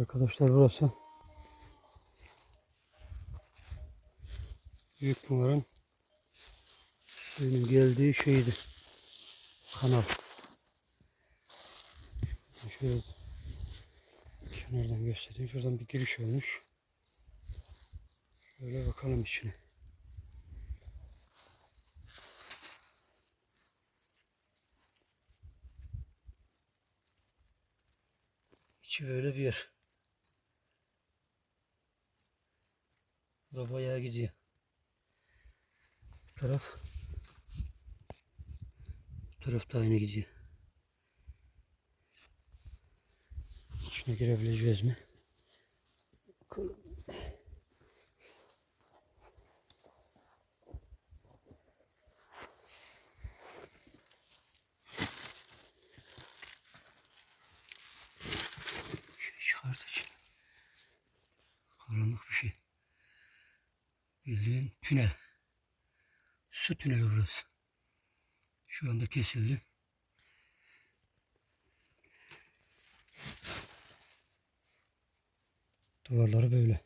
Arkadaşlar burası Büyük Pınar'ın suyunun geldiği şeydi. Kanal. Şöyle kenardan göstereyim. Şuradan bir giriş olmuş. Şöyle bakalım içine. İçi böyle bir yer. Bura bayağı gidiyor. Bu taraf bu taraf da aynı gidiyor. İçine girebileceğiz mi? Bakalım. Şey çıkartacağım. Karanlık bir şey. Bildiğin tünel. Su tüneli burası. Şu anda kesildi. Duvarları böyle.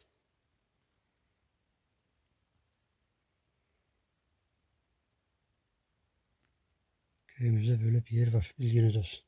Köyümüzde böyle bir yer var. Bilginiz olsun.